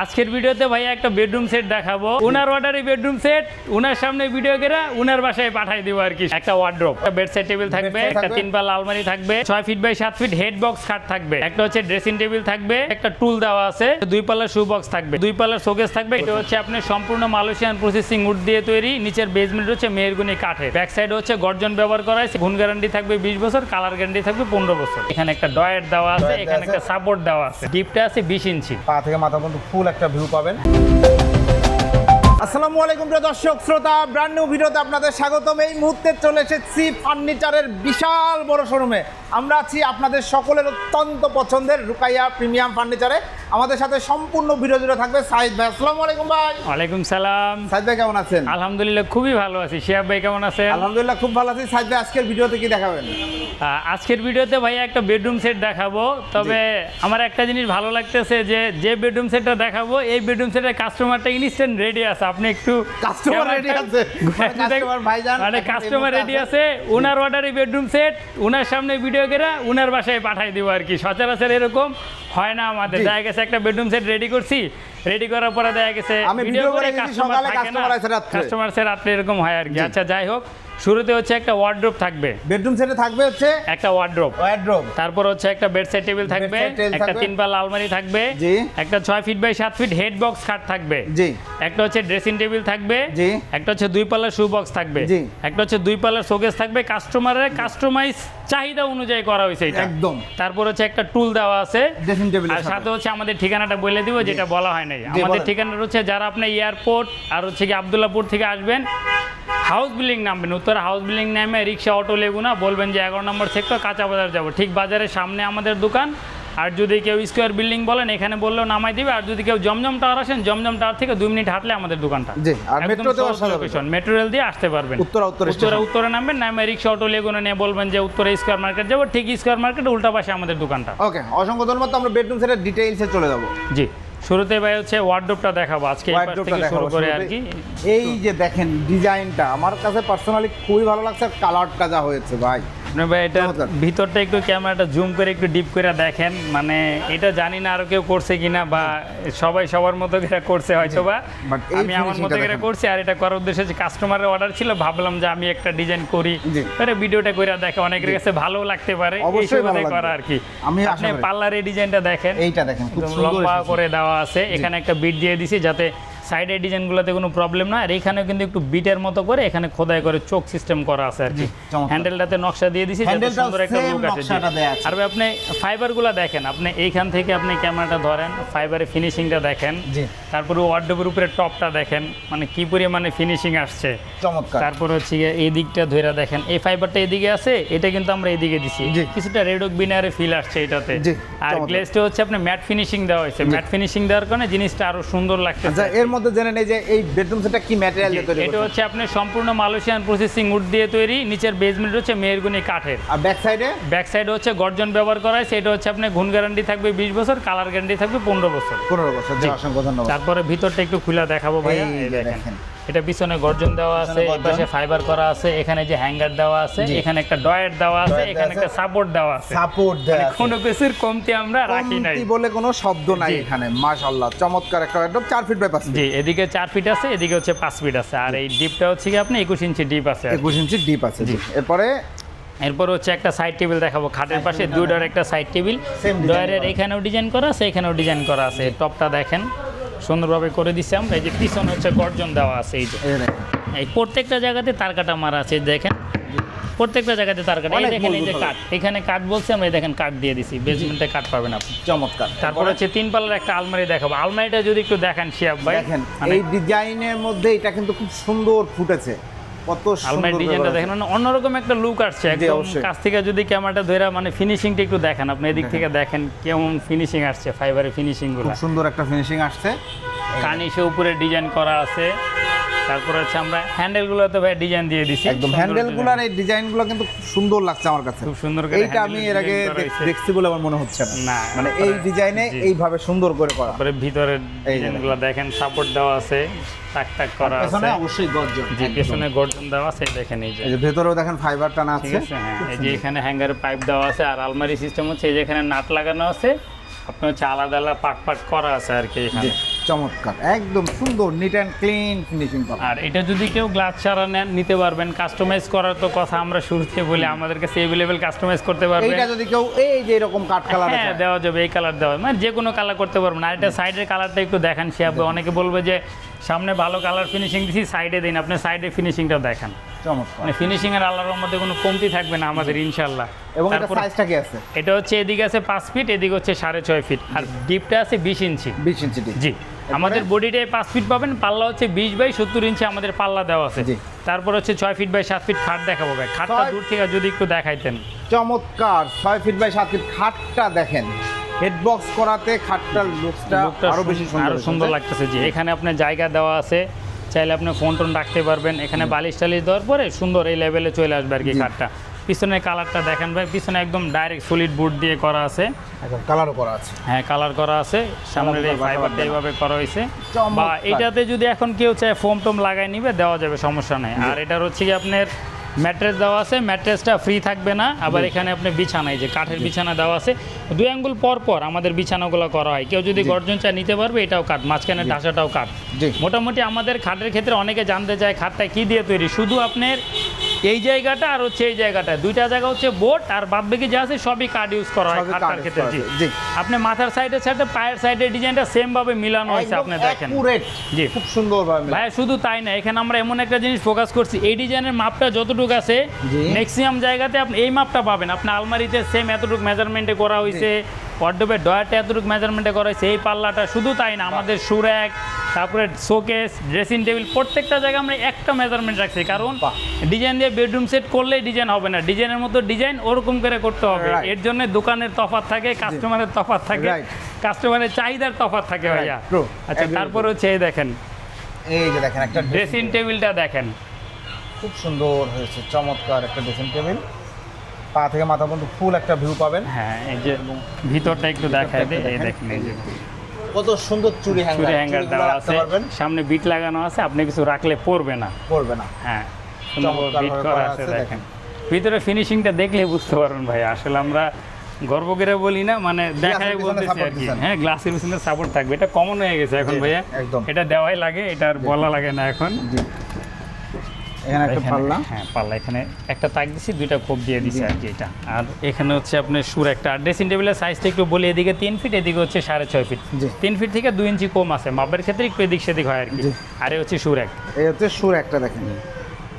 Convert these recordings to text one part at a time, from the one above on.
আজকের ভিডিওতে ভাইয়া একটা বেডরুম সেট দেখাবো। উনার অর্ডারে বেডরুম সেট উনার সামনে ভিডিও করে উনার বাসায় পাঠাই দিব আর কি। একটা ওয়ার্ড্রোপ একটা বেড সেট টেবিল থাকবে একটা তিন পাল্লা আলমারি থাকবে ছয় ফিট বাই সাত ফিট হেড বক্স খাট থাকবে একটা হচ্ছে ড্রেসিং টেবিল থাকবে একটা টুল দেওয়া আছে দুই পাল্লার শু বক্স থাকবে দুই পাল্লার শোকেস থাকবে এটা হচ্ছে আপনার সম্পূর্ণ মালয়েশিয়ান প্রসেসিং উড দিয়ে তৈরি নিচের বেসমেন্ট হচ্ছে মেয়েরগুনি কাঠের। ব্যাক সাইড হচ্ছে গর্জন ব্যবহার করা হয়েছে গুণ গ্যারান্টি থাকবে বিশ বছর কালার গ্যারান্টি থাকবে পনেরো বছর। এখানে একটা ডয়েট দেওয়া আছে এখানে একটা সাপোর্ট দেওয়া আছে ডিপটা আছে বিশ ইঞ্চি। পা থেকে মাথা পর্যন্ত ফুল একটা ভিউ পাবেন। আসসালামু আলাইকুম প্রিয় দর্শক শ্রোতা ব্র্যান্ড নিউ ভিডিওতে আপনাদের স্বাগতম। এই মুহূর্তে চলে এসেছি ফার্নিচারের বিশাল বড় শোরুমে। আমরা আছি আপনাদের সকলের অত্যন্ত পছন্দের রুকাইয়া প্রিমিয়াম ফার্নিচারে। আমাদের সাথে সম্পূর্ণ ভিডিও জুড়ে থাকবে সাইদ ভাই। আসসালামু আলাইকুম ভাই। ওয়ালাইকুম সালাম। সাইদ ভাই কেমন আছেন? আলহামদুলিল্লাহ খুবই ভালো আছি। শিয়াব ভাই কেমন আছেন? আলহামদুলিল্লাহ খুব ভালো আছি। সাইদ ভাই আজকের ভিডিওতে কি দেখাবেন? আজকের ভিডিওতে ভাইয়া একটা বেডরুম সেট দেখাবো। তবে আমার একটা জিনিস ভালো লাগতেছে যে যে বেডরুম সেটটা দেখাবো এই বেডরুম সেটের কাস্টমারটা ইনস্ট্যান্ট রেডি আছে। আপনি একটু কাস্টমার রেডি আছে। কাস্টমার ভাইজান মানে কাস্টমার রেডি আছে। ওনার উনার অর্ডারে বেডরুম সেট ওনার সামনে ভিডিও করে ওনার বাসায় পাঠিয়ে দিব আর কি সচরাচর এরকম হয় না আমাদের। দেখা গেছে একটা বেডরুম সেট রেডি করছি রেডি করার পরে দেখা গেছে আমি ভিডিও করে কাস্টমার আছে রাত্রে। কাস্টমার রাত্রে এরকম হয় আর কি আচ্ছা যাই হোক শুরুতে হচ্ছে একটা ওয়ার্ড্রোপ থাকবে। বেডরুম সেটে থাকবে হচ্ছে একটা ওয়ার্ড্রোপ ওয়ার্ড্রোব তারপর হচ্ছে একটা বেড সেট টেবিল থাকবে একটা তিন পাল্লা আলমারি থাকবে জি। একটা ছয় ফিট বাই সাত ফিট হেড বক্স খাট থাকবে। জি। একটা হচ্ছে ড্রেসিং টেবিল থাকবে জি। একটা হচ্ছে দুই পাল্লার শু বক্স থাকবে জি। একটা হচ্ছে দুই পাল্লার শোকেস থাকবে। কাস্টমারের কাস্টমাইজ চাহিদা অনুযায়ী করা হয়েছে এটা। একদম। তারপর হচ্ছে একটা টুল দেওয়া আছে। ড্রেসিং টেবিলের আর সাথে। হচ্ছে আমাদের ঠিকানাটা বলে দিব যেটা বলা হয় নাই। আমাদের। ঠিকানাটা হচ্ছে যারা আপনি এয়ারপোর্ট আর হচ্ছে কি আবদুল্লাপুর থেকে আসবেন হাউস বিল্ডিং নামবেন উত্তর হাউস বিল্ডিং নামে রিক্সা অটো লেগুনা বলবেন যে এগারো নম্বর সেক্টর কাঁচা বাজার যাব। ঠিক বাজারের সামনে আমাদের দোকান। আর যদি কেউ স্কোয়ার বিল্ডিং বলেন এখানে বললেও নামাই দিবে। আর যদি কেউ জমজম টাওয়ার আসেন জমজম টাওয়ার থেকে দুই মিনিট হাঁটলে আমাদের দোকানটা। জি, আর মেট্রোতেও আসা মেট্রো রেল দিয়ে আসতে পারবেন। উত্তরা উত্তর নামবেন নামে রিক্সা অটো লেগুনা নিয়ে বলবেন যে উত্তরে স্কোয়ার মার্কেট যাব। ঠিক স্কোয়ার মার্কেট উল্টা পাশে আমাদের দোকানটা। ওকে অসংখ্য ধন্যবাদ। আমরা বেডরুম সেটের ডিটেইলসে চলে যাব। জি। শুরুতে ভাই হচ্ছে ওয়ার্ডরোবটা দেখাবো। আজকে এই পাশ থেকে শুরু করে। আর কি। এই যে দেখেন ডিজাইনটা আমার কাছে পার্সোনালি খুবই ভালো লাগছে কালারটা যা হয়েছে ভাই। আপনি ভাই এটা ভিতরটা একটু ক্যামেরাটা জুম করে একটু ডিপ করে দেখেন। মানে এটা জানি না আরও কেউ করছে কিনা বা সবাই সবার মতো করে করছে হয়তো বা। আমি আমার মতো করে করছি আর এটা করার উদ্দেশ্য হচ্ছে কাস্টমারের অর্ডার ছিল ভাবলাম যে আমি একটা ডিজাইন করি। এটা ভিডিওটা করে দেখে অনেকের কাছে ভালো লাগতে পারে অবশ্যই। করা আর কি আপনি করি। পার্লার এই ডিজাইনটা দেখেন। এইটা দেখেন খুব লম্বা করে দেওয়া আছে। এখানে একটা বিট দিয়ে দিছি যাতে সাইডের ডিজাইনগুলোতে কোনো প্রবলেম না। আর এখানেও কিন্তু একটু বিটের মতো করে এখানে খোদাই করে চোখ সিস্টেম করা আছে আর কি। হ্যান্ডেলটাতে নকশা দিয়ে দিছি যাতে সুন্দর একটা লুক আসে। জি। নকশাটা দেয়া আছে। আর আপনি ফাইবারগুলো দেখেন। আপনি এইখান থেকে আপনি ক্যামেরাটা ধরেন ফাইবারের ফিনিশিংটা দেখেন। তারপরে ওয়ার্ডের উপরে টপটা দেখেন। মানে কি পরিমাণে ফিনিশিং আসছে। চমৎকার। তারপর হচ্ছে গিয়ে এই দিকটা ধরে দেখেন। এই ফাইবারটা এদিকে আছে এটা কিন্তু আমরা এদিকে দিছি। কিছুটা রেডক বিনারে ফিল আসছে এটাতে। আর। গ্লেজটা হচ্ছে আপনার ম্যাট ফিনিশিং দেওয়া হয়েছে। ম্যাট ফিনিশিং দেওয়ার কারণে জিনিসটা আরও সুন্দর লাগছে আচ্ছা এর মধ্যে জেনে নেই যে এই বেডরুম সেটটা কি ম্যাটেরিয়াল দিয়ে তৈরি এটা হচ্ছে আপনার সম্পূর্ণ মালয়েশিয়ান প্রসেসিং উড দিয়ে তৈরি নিচের বেসমেন্ট হচ্ছে মেয়েরগুনি কাঠের। আর ব্যাক সাইডে ব্যাক সাইডে হচ্ছে গর্জন ব্যবহার করা হয়েছে এটা হচ্ছে আপনার ঘুন গ্যারান্টি থাকবে বিশ বছর কালার গ্যারান্টি থাকবে পনেরো বছর। পনেরো বছর জি। অসংখ্য ধন্যবাদ। তারপরে ভিতরটা একটু খুলে দেখাবো ভাই দেখেন। এটা পিছনে গর্জন দেওয়া আছে এই পাশে ফাইবার করা আছে এখানে যে হ্যাঙ্গার দেওয়া আছে এখানে একটা ডয়েট দেওয়া আছে এখানে একটা সাপোর্ট দেওয়া আছে। সাপোর্ট দেয়া মানে। কোনো কিছুর কমতি আমরা রাখি নাই। কমতি বলে কোনো শব্দ নাই। এখানে মাশাআল্লাহ চমৎকার একটা ওয়ার্ডরোব 4 ফিট বাই 5 ফিট জি এদিকে চার ফিট আছে এদিকে হচ্ছে পাঁচ ফিট আছে। আর এই ডিপটা হচ্ছে কি আপনি একুশ ইঞ্চি ডিপ আছে আর 21 ইঞ্চি ডিপ আছে জি। এরপরে? এরপর হচ্ছে একটা সাইড টেবিল দেখাবো খাটের পাশে দুই ডোর একটা সাইড টেবিল ডয়ারের এখানেও ডিজাইন করা আছে এখানেও ডিজাইন করা আছে টপটা দেখেন। সুন্দরভাবে করে দিছি আমরা। এই যে পিছনে হচ্ছে গর্জন দেওয়া আছে এই যে। এই প্রত্যেকটা জায়গাতে তার কাটা মারা আছে দেখেন। প্রত্যেকটা জায়গাতে তার কাটা। এই দেখেন এই যে কাঠ। এখানে কাঠ বলছি আমরা এই দেখেন কাঠ দিয়ে দিছি। বেসমেন্টে কাঠ পাবেন আপনি। চমৎকার। তারপর হচ্ছে তিন পাল্লার একটা আলমারি দেখাবো। আলমারিটা যদি একটু দেখেন শিয়াব ভাই। দেখেন মানে এই ডিজাইনের মধ্যে এটা কিন্তু খুব সুন্দর ফুটেছে। কত আলমারি ডিজাইনটা দেখেন মানে অন্যরকম একটা লুক আসছে একদম। কাছ থেকে যদি ক্যামেরাটা ধরে মানে ফিনিশিংটা একটু দেখেন আপনি এদিক থেকে দেখেন কেমন ফিনিশিং আসছে ফাইবারের ফিনিশিংগুলো। খুব সুন্দর একটা ফিনিশিং আসছে। কানিসে উপরে ডিজাইন করা আছে। তারপর হচ্ছে আমরা হ্যান্ডেলগুলোতে ভাই ডিজাইন দিয়ে দিছি। একদম হ্যান্ডেলগুলোর এই ডিজাইনগুলো কিন্তু খুব সুন্দর লাগছে আমার কাছে। খুব সুন্দর করে এইটা আমি এর আগে। দেখছি বলে আমার মনে হচ্ছে না। না, মানে এই ডিজাইনে। এইভাবে সুন্দর করে করা। তারপরে ভিতরের ডিজাইনগুলো দেখেন। সাপোর্ট দেওয়া আছে টাক টাক করা আছে পেছনে অবশ্যই গর্জন যে পেছনে গর্জন দেওয়া আছে দেখেন এই যে। এই যে ভেতরেও দেখেন ফাইবার টানা আছে। আছে হ্যাঁ এই যে এখানে হ্যাঙ্গারে পাইপ দেওয়া আছে আর আলমারি সিস্টেম হচ্ছে এই যে এখানে নাট লাগানো আছে আপনার হচ্ছে আলাদা আলাদা পার্ট পার্ট করা আছে আর কি এখানে। চমৎকার। একদম সুন্দর নিট অ্যান্ড ক্লিন ফিনিশিং পাবেন আর এটা যদি কেউ গ্লাস ছাড়া নেন নিতে পারবেন। কাস্টমাইজ করার তো কথা আমরা শুরুতে বলি আমাদের কাছে এভেলেবেল কাস্টমাইজ করতে পারবেন এইটা যদি কেউ এই যে এরকম কাঠ কালার হ্যাঁ দেওয়া যাবে এই কালার দেওয়া। মানে যে কোনো কালার করতে পারবেন। আর এটা সাইডের কালারটা একটু দেখান সে অনেকে বলবে যে সামনে ভালো কালার ফিনিশিং দিছি সাইডে দিন। আপনি সাইডে ফিনিশিংটা দেখান। চমৎকার। মানে ফিনিশিং এর আল্লাহর মধ্যে কোনো কমতি থাকবে না আমাদের ইনশাল্লাহ এবং এটা তারপর সাইজটা কি আছে? এটা হচ্ছে এদিকে আছে পাঁচ ফিট এদিকে হচ্ছে সাড়ে ছয় ফিট আর ডিপটা আছে বিশ ইঞ্চি। বিশ ইঞ্চি ডিপ। জি। আমাদের বডিটায় পাঁচ ফিট পাবেন পাল্লা হচ্ছে বিশ বাই সত্তর ইঞ্চি আমাদের পাল্লা দেওয়া আছে। জি। তারপর হচ্ছে ছয় ফিট বাই সাত ফিট খাট দেখাবো ভাই। খাটটা দূর থেকে যদি একটু দেখাইতেন। চমৎকার। ছয় ফিট বাই সাত ফিট খাটটা দেখেন। হেডবক্স করাতে খাটটার লুকসটা লোকটা আরও বেশি সুন্দর আরও সুন্দর লাগতেছে। জি এখানে আপনার জায়গা দেওয়া আছে। চাইলে আপনি ফোন টোন রাখতে পারবেন। এখানে বালিশ টালিশ দেওয়ার পরে সুন্দর এই লেভেলে চলে আসবে আর কি খাটটা পিছনের কালারটা দেখেন ভাই পিছনে একদম ডাইরেক্ট সলিড বুট দিয়ে করা আছে। একদম কালারও করা আছে। হ্যাঁ কালার করা আছে। সামনের এই ফাইবারটা এইভাবে করা হয়েছে। বা এটাতে যদি এখন কেউ চায় ফোম টোম লাগাই নিবে দেওয়া যাবে সমস্যা নেই। আর এটার হচ্ছে কি আপনার ম্যাট্রেস দেওয়া আছে ম্যাট্রেসটা ফ্রি থাকবে না। আবার এখানে আপনি বিছানায় যে কাঠের বিছানা দেওয়া আছে দুই আঙ্গুল পর পর আমাদের বিছানাগুলো করা হয়। কেউ যদি গর্জন চায় নিতে পারবে এটাও কাঠ মাঝখানে ঢাসাটাও কাঠ। মোটামুটি আমাদের খাটের ক্ষেত্রে অনেকে জানতে চায় খাটটা কি দিয়ে তৈরি? শুধু আপনার এই জায়গাটা আর হচ্ছে এই জায়গাটা। দুইটা জায়গা হচ্ছে বোট আর বাদ বাকি যা আছে সবই কাঠ ইউজ করা হয় use ক্ষেত্রে। জি। আপনি মাথার সাইডের সাথে পায়ের সাইডের ডিজাইনটা সেম ভাবে মিলানো হয়েছে আপনি দেখেন। জি। খুব সুন্দর ভাবে ভাই শুধু তাই না এখানে আমরা এমন একটা জিনিস ফোকাস করছি এই ডিজাইনের মাপটা যতটুকু আছে ম্যাক্সিমাম জায়গাতে আপনি এই মাপটা পাবেন। আপনি আলমারিতে সেম এতটুকু মেজারমেন্টে করা হয়েছে ওয়ার্ডরোবের ডয়ারটা এতটুকু মেজারমেন্টে করা হয়েছে এই পাল্লাটা শুধু তাই না আমাদের সুরেক তারপরে শোকেস ড্রেসিং টেবিল প্রত্যেকটা জায়গায় আমরা একটা মেজারমেন্ট রাখছি। কারণ ডিজাইন দিয়ে বেডরুম সেট করলে ডিজাইন হবে না। ডিজাইনের মতো ডিজাইন ওরকম করে করতে হবে. এর জন্য দোকানের তফাৎ থাকে কাস্টমারের তফাৎ থাকে কাস্টমারের চাহিদার তফাৎ থাকে ভাইয়া। আচ্ছা তারপর হচ্ছে এই দেখেন। এই যে দেখেন একটা ড্রেসিং টেবিলটা দেখেন। খুব সুন্দর হয়েছে চমৎকার একটা ড্রেসিং টেবিল পা থেকে মাথা পর্যন্ত ফুল একটা ভিউ পাবেন। হ্যাঁ এই যে ভিতরটা একটু দেখায় দেয় এই দেখেন এই যে। কত সুন্দর চুড়ি হ্যাঙ্গার চুরি হ্যাঙ্গার দেওয়া আছে। সামনে বিট লাগানো আছে আপনি কিছু রাখলে পড়বে না। পড়বে না। হ্যাঁ সুন্দর বিট করা আছে দেখেন। ভিতরে ফিনিশিংটা দেখলে বুঝতে পারবেন ভাই আসলে আমরা গর্ব করে বলি না মানে দেখায় বলতেছি আর কি। হ্যাঁ গ্লাসের পিছনে সাপোর্ট থাকবে এটা কমন হয়ে গেছে এখন ভাইয়া। একদম। এটা দেওয়াই লাগে এটা আর বলা লাগে না এখন। এখানে একটা পাল্লা। হ্যাঁ পাল্লা। এখানে একটা তাক দিছি দুইটা কোপ দিয়ে দিছি আর কি এটা। আর এখানে হচ্ছে আপনার সুর একটা। আর ড্রেসিং টেবিলের সাইজটা একটু বলি এদিকে তিন ফিট এদিকে হচ্ছে সাড়ে ছয় ফিট। তিন ফিট থেকে দুই ইঞ্চি কম আছে। মাপের ক্ষেত্রে একটু এদিক সেদিক হয় আর কি। আর হচ্ছে সুর এক। এই হচ্ছে সুর একটা দেখেন।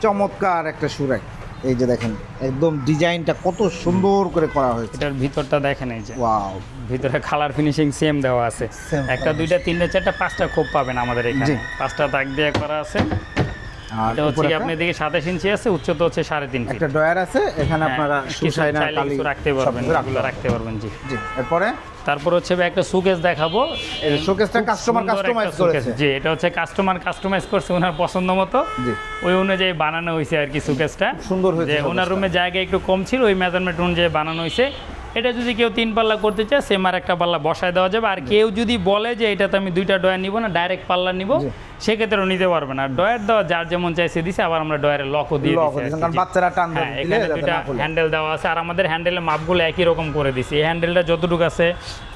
চমৎকার একটা সুর এক। এই যে দেখেন একদম ডিজাইনটা কত সুন্দর করে করা হয়েছে। এটার ভিতরটা দেখেন এই যে। ওয়াও। ভিতরে কালার ফিনিশিং সেম দেওয়া আছে। একটা দুইটা তিনটা চারটা পাঁচটা খোপ পাবেন আমাদের এখানে। পাঁচটা তাক দিয়ে করা আছে। এটা হচ্ছে উপরে কি একটা- আপনি দিকে সাতাশ ইঞ্চি আছে উচ্চতা হচ্ছে সাড়ে তিন ফিট। একটা ডয়ার আছে এখানে আপনারা হ্যাঁ, কিছু সুসাইনার চাইলে কালি রাখতে পারবেন এগুলো রাখতে পারবেন জি। জি এরপরে? তারপর হচ্ছে একটা সুকেস দেখাবো। এই কাস্টমার কাস্টমাইজ করেছে। জি এটা হচ্ছে কাস্টমার কাস্টমাইজ করছে ওনার পছন্দ মতো। ওই অনুযায়ী বানানো হয়েছে আর কি সুকেসটা সুন্দর হয়েছে যে ওনার। রুমে জায়গা একটু কম ছিল ওই মেজারমেন্ট অনুযায়ী বানানো হয়েছে। এটা যদি কেউ তিন পাল্লা করতে চায় সেম আর একটা পাল্লা বসায় দেওয়া যাবে। আর কেউ যদি বলে যে এটাতে আমি দুইটা ডয়ার নিব না ডাইরেক্ট পাল্লা নিব জি। সেক্ষেত্রেও নিতে পারবে না। ডয়ার দেওয়া যার যেমন চাইছে দিছে আবার আমরা ডয়ারের লকও দিয়ে আর কারণ বাচ্চারা টান হ্যাঁ এখানে দুটা হ্যান্ডেল দেওয়া আছে আর আমাদের হ্যান্ডেলের মাপগুলো একই রকম করে দিছি। এই হ্যান্ডেলটা যতটুকু আছে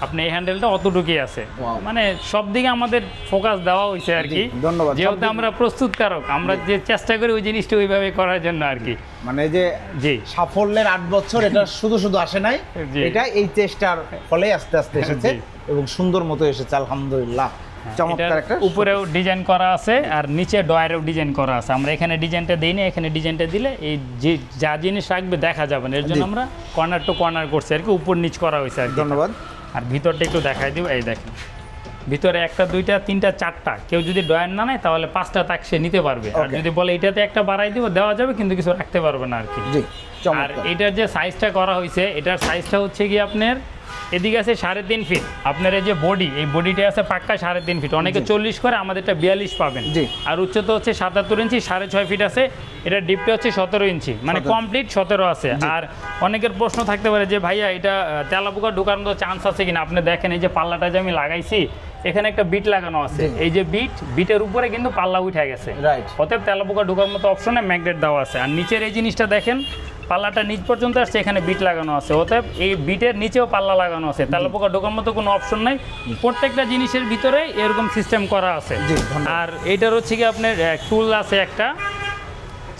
আপনি এই হ্যান্ডেলটা অতটুকুই আছে। মানে সব দিকে আমাদের ফোকাস দেওয়া হয়েছে আর কি। ধন্যবাদ। যেহেতু আমরা প্রস্তুতকারক আমরা যে চেষ্টা করি ওই জিনিসটা ওইভাবে করার জন্য আর কি। মানে যে জি। সাফল্যের আট বছর এটা শুধু শুধু আসে নাই। এটা এই চেষ্টার ফলে আস্তে আস্তে এসেছে এবং সুন্দর মতো এসেছে আলহামদুলিল্লাহ। চমৎকার একটা উপরেও ডিজাইন করা আছে আর নিচে ডয়ারেও ডিজাইন করা আছে। আমরা এখানে ডিজাইনটা দিই না এখানে ডিজাইনটা দিলে এই যে যা জিনিস রাখবে দেখা যাবে না। এর জন্য আমরা কর্নার টু কর্নার করছি আর কি উপর নিচ করা হয়েছে আর ধন্যবাদ। আর ভিতরটা একটু দেখাই দিব এই দেখেন। ভিতরে একটা দুইটা তিনটা চারটা। কেউ যদি ডয়ার না নেয় তাহলে পাঁচটা তাক সে নিতে পারবে। আর যদি বলে এটাতে একটা বাড়াই দিব দেওয়া যাবে কিন্তু কিছু রাখতে পারবে না আর কি। আর এটার যে সাইজটা করা হয়েছে এটার সাইজটা হচ্ছে কি আপনার এদিকে আছে সাড়ে তিন ফিট আপনার এই যে বডি এই বডিটা আছে পাক্কা সাড়ে তিন ফিট অনেকে চল্লিশ করে আমাদেরটা বিয়াল্লিশ পাবেন। আর উচ্চতা হচ্ছে সাতাত্তর ইঞ্চি সাড়ে ছয় ফিট আছে। এটা ডিপটা হচ্ছে সতেরো ইঞ্চি মানে কমপ্লিট সতেরো আছে। আর অনেকের প্রশ্ন থাকতে পারে যে ভাইয়া এটা তেলাপোকা ঢোকার মতো চান্স আছে কিনা? আপনি দেখেন এই যে পাল্লাটা যে আমি লাগাইছি এখানে একটা বিট লাগানো আছে। এই যে বিট বিটের উপরে কিন্তু পাল্লা উঠে গেছে। রাইট অতএব তেলাপোকা ঢোকার মতো অপশনে ম্যাগনেট দেওয়া আছে। আর নিচের এই জিনিসটা দেখেন পাল্লাটা নিচ পর্যন্ত আসছে এখানে বিট লাগানো আছে। অতএব এই বিটের নিচেও পাল্লা লাগানো আছে। তাহলে পোকা ঢোকার মতো কোনো অপশন নাই। প্রত্যেকটা জিনিসের ভিতরে এরকম সিস্টেম করা আছে। আর এটার হচ্ছে কি আপনার টুল আছে একটা।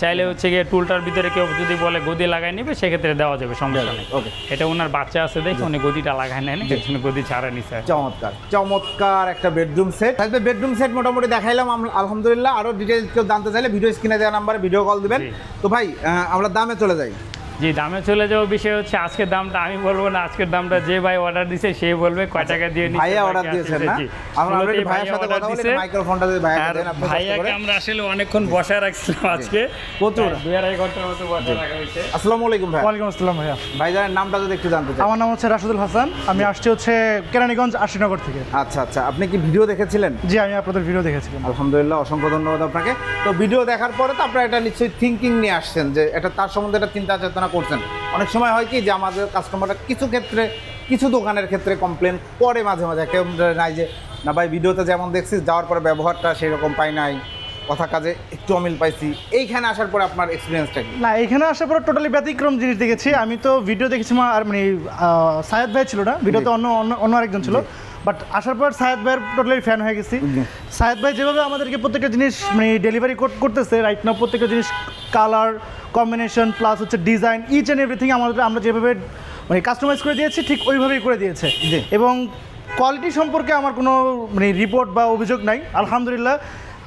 চাইলে হচ্ছে গিয়ে টুলটার ভিতরে কেউ যদি বলে গদি লাগাই নেবে সেক্ষেত্রে দেওয়া যাবে সমস্যা নেই। ওকে এটা ওনার বাচ্চা আছে দেখে উনি গদিটা লাগাই নেন জন্য গদি ছাড়া নিছে। চমৎকার চমৎকার একটা বেডরুম সেট থাকবে বেডরুম সেট মোটামুটি দেখাইলাম আলহামদুলিল্লাহ। আরও ডিটেলস কেউ জানতে চাইলে ভিডিও স্ক্রিনে দেওয়া নাম্বারে ভিডিও কল দেবেন। তো ভাই আমরা দামে চলে যাই। জি দামে চলে যাওয়ার বিষয় হচ্ছে আজকের দামটা আমি বলব না আজকের দামটা যে ভাই অর্ডার দিছে সে বলবে কয় টাকা দিয়ে নিচ্ছে ভাইয়া অর্ডার দিয়েছেন না? আমরা অলরেডি ভাইয়ের সাথে কথা বলে মাইক্রোফোনটা ভাইয়াকে আর দেন আপনি ভাইয়াকে আমরা আসলে অনেকক্ষণ বসায় রাখছিলাম আজকে। প্রচুর। দুই আড়াই ঘণ্টার মতো বসায় রাখা হয়েছে। আসসালামু আলাইকুম ভাই ওয়ালাইকুম আসসালাম ভাইয়া। ভাইজানের নামটা যদি একটু জানতে চাই। আমার নাম হচ্ছে রাশেদুল হাসান আমি আসছি হচ্ছে কেরানীগঞ্জ আশিনগর থেকে। আচ্ছা আচ্ছা আপনি কি ভিডিও দেখেছিলেন? জি আমি আপনাদের ভিডিও দেখেছিলাম। আলহামদুলিল্লাহ অসংখ্য ধন্যবাদ আপনাকে। তো ভিডিও দেখার পরে তো আপনারা এটা নিশ্চয়ই থিঙ্কিং নিয়ে আসছেন যে এটা তার সম্বন্ধে একটা চিন্তা চেতনা করছেন। অনেক সময় হয় কি যে আমাদের কাস্টমাররা কিছু ক্ষেত্রে কিছু দোকানের ক্ষেত্রে কমপ্লেন করে মাঝে মাঝে। কেউ নাই যে না ভাই ভিডিওতে যেমন দেখছিস যাওয়ার পরে ব্যবহারটা সেরকম পাই নাই কথা কাজে একটু অমিল পাইছি। এইখানে আসার পরে আপনার এক্সপিরিয়েন্সটা কি? না এখানে আসার পর টোটালি ব্যতিক্রম জিনিস দেখেছি। আমি তো ভিডিও দেখেছি আর মানে সায়েদ ভাই ছিল না? ভিডিওতে অন্য অন্য অন্য আরেকজন ছিল। বাট আসার পর সায়েদ ভাইয়ের টোটালি ফ্যান হয়ে গেছি। সায়েদ ভাই যেভাবে আমাদেরকে প্রত্যেকটা জিনিস মানে ডেলিভারি করতেছে রাইট নাও প্রত্যেকটা জিনিস কালার কম্বিনেশন প্লাস হচ্ছে ডিজাইন ইচ অ্যান্ড এভরিথিং আমাদের আমরা যেভাবে মানে কাস্টমাইজ করে দিয়েছি ঠিক ওইভাবেই করে দিয়েছে। এবং কোয়ালিটি সম্পর্কে আমার কোনো মানে রিপোর্ট বা অভিযোগ নাই আলহামদুলিল্লাহ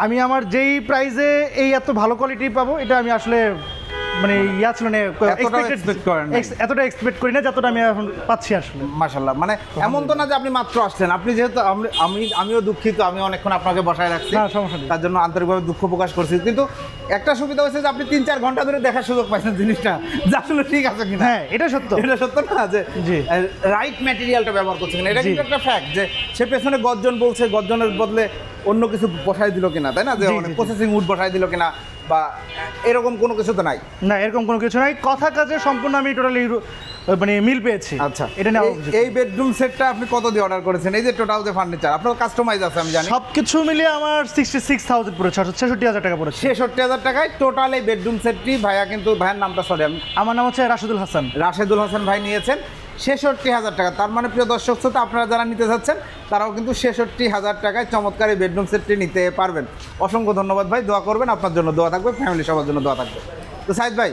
আমি আমার যেই প্রাইজে এই এত ভালো কোয়ালিটি পাবো এটা আমি আসলে মানে ইয়া ছিল না করেন এতটা এক্সপেক্ট করি না যতটা আমি এখন পাচ্ছি আসলে। মাশাল্লাহ মানে এমন তো না যে আপনি মাত্র আসছেন। আপনি যেহেতু আমি- আমি আমিও দুঃখিত আমি অনেকক্ষণ আপনাকে বসায় রাখছি। না, সমস্যা নেই। তার জন্য আন্তরিকভাবে দুঃখ প্রকাশ করছি। কিন্তু একটা সুবিধা হয়েছে যে আপনি তিন চার ঘণ্টা ধরে দেখার সুযোগ পাইছেন জিনিসটা। যে আসলে ঠিক আছে কিনা। হ্যাঁ এটা সত্য। এটা সত্য না যে রাইট ম্যাটেরিয়ালটা ব্যবহার করছে কিনা। এটা কিন্তু একটা ফ্যাক্ট যে সে পেছনে গর্জন বলছে গর্জনের বদলে অন্য কিছু বসাই দিল কিনা তাই না? যে। প্রসেসিং উড বসাই দিল কিনা। বা এরকম কোনো কিছু তো নাই? না এরকম কোনো কিছু নাই। কথা কাজে সম্পূর্ণ আমি টোটালি মানে মিল পেয়েছি। আচ্ছা। এটা নেওয়া এই- বেডরুম সেটটা আপনি কত দিয়ে অর্ডার করেছেন? এই যে টোটাল যে ফার্নিচার আপনার কাস্টমাইজ আছে আমি জানি। সব কিছু মিলিয়ে আমার সিক্সটি সিক্স থাউজেন্ড পড়েছে ছেষট্টি হাজার টাকা পড়েছে। ছেষট্টি হাজার টাকায় টোটাল এই বেডরুম সেটটি ভাইয়া কিন্তু ভাইয়ের নামটা সরি আমি আমার নাম হচ্ছে রাশেদুল হাসান। রাশেদুল হাসান ভাই নিয়েছেন। ছেষট্টি হাজার টাকা। তার মানে প্রিয় দর্শক শ্রোতা, আপনারা যারা নিতে চাচ্ছেন তারাও কিন্তু ছেষট্টি হাজার টাকায় চমৎকার এই বেডরুম সেটটি নিতে পারবেন। অসংখ্য ধন্যবাদ ভাই, দোয়া করবেন, আপনার জন্য দোয়া থাকবে ফ্যামিলি সবার জন্য দোয়া থাকবে। তো সাইদ ভাই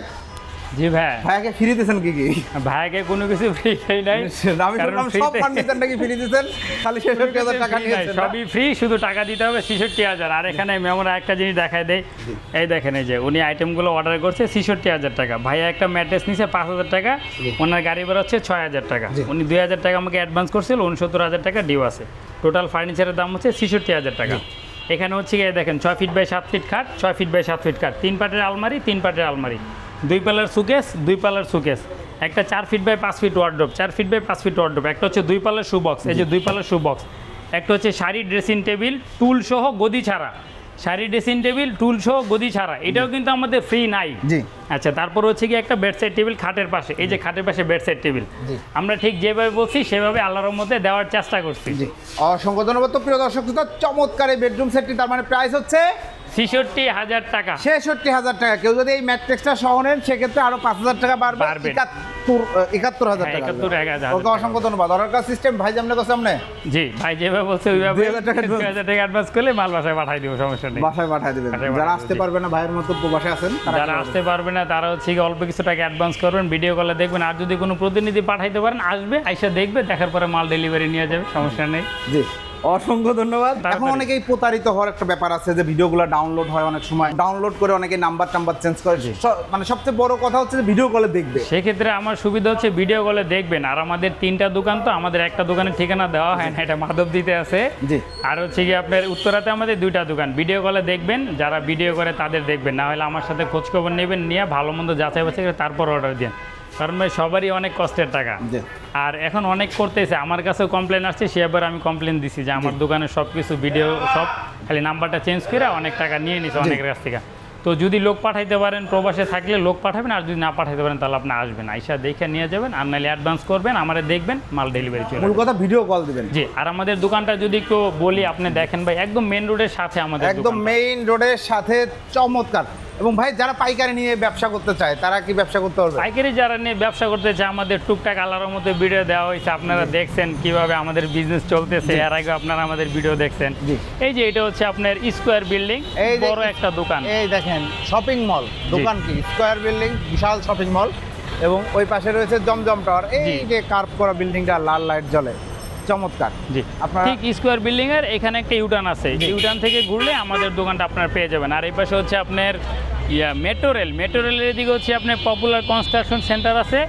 জি ভাই। ভাইয়াকে ফিরে দিয়েছেন কি কি? ভাইকে কোনো কিছু ফ্রি দেই নাই। আমি শুনলাম সব ফার্নিচার নাকি ফিরে দিয়েছেন। খালি ছেষট্টি হাজার টাকা নিয়েছেন সবই ফ্রি শুধু টাকা দিতে হবে ছেষট্টি হাজার। আর এখানে মেমোরা একটা জিনিস দেখায় দেয় এই দেখেন এই যে উনি আইটেমগুলো অর্ডার করছে ছেষট্টি হাজার টাকা। ভাইয়া একটা ম্যাট্রেস নিছে পাঁচ হাজার টাকা ওনার গাড়ি ভাড়া হচ্ছে ছয় হাজার টাকা। উনি দুই হাজার টাকা আমাকে অ্যাডভান্স করছিল উনসত্তর হাজার টাকা ডিউ আছে। টোটাল ফার্নিচারের দাম হচ্ছে ছেষট্টি হাজার টাকা। এখানে হচ্ছে গিয়ে দেখেন ছয় ফিট বাই সাত ফিট খাট ছয় ফিট বাই সাত ফিট খাট। তিন পাটের আলমারি তিন পাটের আলমারি। দুই পাল্লার সুকেস দুই পাল্লার সুকেস। একটা চার ফিট বাই পাঁচ ফিট ওয়ার্ড্রোপ চার ফিট বাই পাঁচ ফিট ওয়ার্ড্রোপ একটা হচ্ছে দুই পাল্লার শু বক্স এই যে দুই পাল্লার শু বক্স একটা হচ্ছে শাড়ি ড্রেসিং টেবিল টুল সহ গদি ছাড়া। শাড়ি ড্রেসিং টেবিল টুল সহ গদি ছাড়া। এটাও কিন্তু আমাদের ফ্রি নাই। জি। আচ্ছা তারপর হচ্ছে কি একটা বেডসাইড টেবিল খাটের পাশে। এই যে খাটের পাশে বেডসাইড টেবিল আমরা ঠিক যেভাবে বলছি সেভাবে আল্লাহর মধ্যে দেওয়ার চেষ্টা করছি। জি। অসংখ্য ধন্যবাদ তো প্রিয় দর্শক চমৎকার এই বেডরুম সেটটি তার মানে প্রাইস হচ্ছে ছেষট্টি হাজার টাকা। ছেষট্টি হাজার টাকা। কেউ যদি এই ম্যাট্রিক্সটা সহ নেন সেক্ষেত্রে আরও পাঁচ হাজার টাকা বাড়বে। বাড়বে। একাত্তর একাত্তর হাজার টাকা একাত্তর হাজার ওকে অসংখ্য ধন্যবাদ। অর্ডার কাজ সিস্টেম ভাই জামনে কথা সামনে? জি ভাই যেভাবে বলছে ওইভাবে 2000 টাকা advance। দুই হাজার টাকা অ্যাডভান্স করলে মাল বাসায় পাঠাই দিব সমস্যা নেই। বাসায় পাঠিয়ে দেবেন। যারা আসতে পারবে না ভাইয়ের মতো প্রবাসে আছেন তারা যারা আসতে পারবে না তারা হচ্ছে অল্প কিছু টাকা অ্যাডভান্স করবেন ভিডিও কলে দেখবেন আর যদি কোনো প্রতিনিধি পাঠাইতে পারেন আসবে আইসা দেখবে দেখার পরে মাল ডেলিভারি নিয়ে যাবে সমস্যা নেই। জি। অসংখ্য ধন্যবাদ। এখন অনেকেই প্রতারিত হওয়ার একটা ব্যাপার আছে যে ভিডিওগুলো ডাউনলোড হয় অনেক সময়। ডাউনলোড করে অনেকে নাম্বার টাম্বার চেঞ্জ করে। মানে সবচেয়ে বড় কথা হচ্ছে যে ভিডিও কলে দেখবে। সেক্ষেত্রে আমার সুবিধা হচ্ছে ভিডিও কলে দেখবেন। আর আমাদের তিনটা দোকান তো আমাদের একটা দোকানের ঠিকানা দেওয়া হয় না এটা মাধব দিতে আছে। জি। আর হচ্ছে কি আপনার উত্তরাতে আমাদের দুইটা দোকান। ভিডিও কলে দেখবেন যারা ভিডিও করে তাদের দেখবেন। না হলে আমার সাথে খোঁজখবর নেবেন নিয়ে ভালো মন্দ যাচাই বাছাই করে তারপর অর্ডার দেন। কারণ ভাই সবারই অনেক কষ্টের টাকা। আর এখন অনেক করতেছে আমার কাছেও কমপ্লেন আসছে সে এবার আমি কমপ্লেন দিছি যে আমার দোকানে সব কিছু ভিডিও সব খালি নাম্বারটা চেঞ্জ করে অনেক টাকা নিয়ে নিছে অনেকের কাছ থেকে। তো যদি লোক পাঠাইতে পারেন প্রবাসে থাকলে লোক পাঠাবেন আর যদি না পাঠাইতে পারেন তাহলে আপনি আসবেন আইসা দেখে নিয়ে যাবেন আর নাহলে অ্যাডভান্স করবেন আমারে দেখবেন মাল ডেলিভারি চলে মূল কথা ভিডিও কল দিবেন। জি আর আমাদের দোকানটা যদি একটু বলি আপনি দেখেন ভাই একদম মেন রোডের সাথে আমাদের একদম মেইন রোডের সাথে চমৎকার। এবং ভাই যারা পাইকারি নিয়ে ব্যবসা করতে চায় তারা কি ব্যবসা করতে পারবে? পাইকারি যারা নিয়ে ব্যবসা করতে চায় আমাদের টুকটাক আলার মতো ভিডিও দেওয়া হয়েছে। আপনারা দেখছেন কীভাবে আমাদের বিজনেস চলতেছে। এর আগে আপনারা আমাদের ভিডিও দেখছেন। এই যে এটা হচ্ছে আপনার স্কোয়ার বিল্ডিং এই বড় একটা দোকান। এই দেখেন শপিং মল দোকান কি? স্কোয়ার বিল্ডিং বিশাল শপিং মল এবং ওই পাশে রয়েছে জমজম টাওয়ার এই যে কার্ভ করা বিল্ডিংটা লাল লাইট জ্বলে। চমৎকার। জি। আপনারা ঠিক স্কোয়ার বিল্ডিং এর এখানে একটা ইউটার্ন আছে। ইউটার্ন থেকে ঘুরলে আমাদের দোকানটা আপনার পেয়ে যাবেন। আর এই পাশে হচ্ছে আপনার ইয়া মেট্রো রেল মেট্রো রেলের এদিকে হচ্ছে আপনার পপুলার কনস্ট্রাকশন সেন্টার আছে।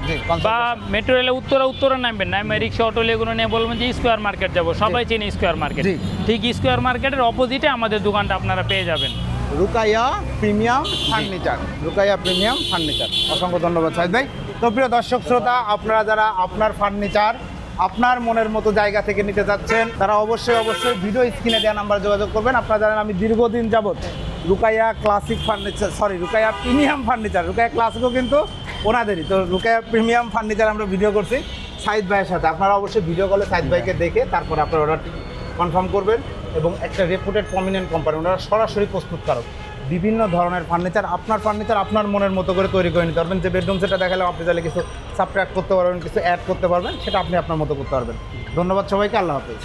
বা। মেট্রো রেলে উত্তরা উত্তরা নামবেন নামে রিক্সা অটো এগুলো নিয়ে বলবেন যে স্কোয়ার মার্কেট যাব। সবাই চেনে স্কোয়ার মার্কেট ঠিক স্কোয়ার মার্কেটের অপোজিটে আমাদের দোকানটা আপনারা পেয়ে যাবেন। Rukaiya premium furniture Rukaiya premium furniture অসংখ্য ধন্যবাদ সাহেব ভাই। তো প্রিয় দর্শক শ্রোতা আপনারা যারা আপনার ফার্নিচার আপনার মনের মতো জায়গা থেকে নিতে চাচ্ছেন তারা অবশ্যই অবশ্যই ভিডিও স্ক্রিনে দেওয়া নাম্বার যোগাযোগ করবেন। আপনারা জানেন আমি দীর্ঘদিন যাবত Rukaiya classic furniture sorry Rukaiya premium furniture Rukaiya ক্লাসিকও কিন্তু ওনাদেরই। তো রুকাইয়া প্রিমিয়াম ফার্নিচার আমরা ভিডিও করছি সাইদ ভাইয়ের সাথে। আপনারা অবশ্যই ভিডিও কলে সাইদ ভাইকে দেখে তারপরে আপনার অর্ডারটি কনফার্ম করবেন এবং একটা রেপুটেড প্রমিনেন্ট কোম্পানি ওনারা সরাসরি প্রস্তুতকারক বিভিন্ন ধরনের ফার্নিচার আপনার ফার্নিচার আপনার মনের মতো করে তৈরি করে নিতে পারবেন। যে বেডরুম সেটা দেখালে আপনি তাহলে কিছু সাবট্রাক্ট করতে পারবেন কিছু অ্যাড করতে পারবেন সেটা আপনি আপনার মতো করতে পারবেন। ধন্যবাদ সবাইকে আল্লাহ হাফিজ।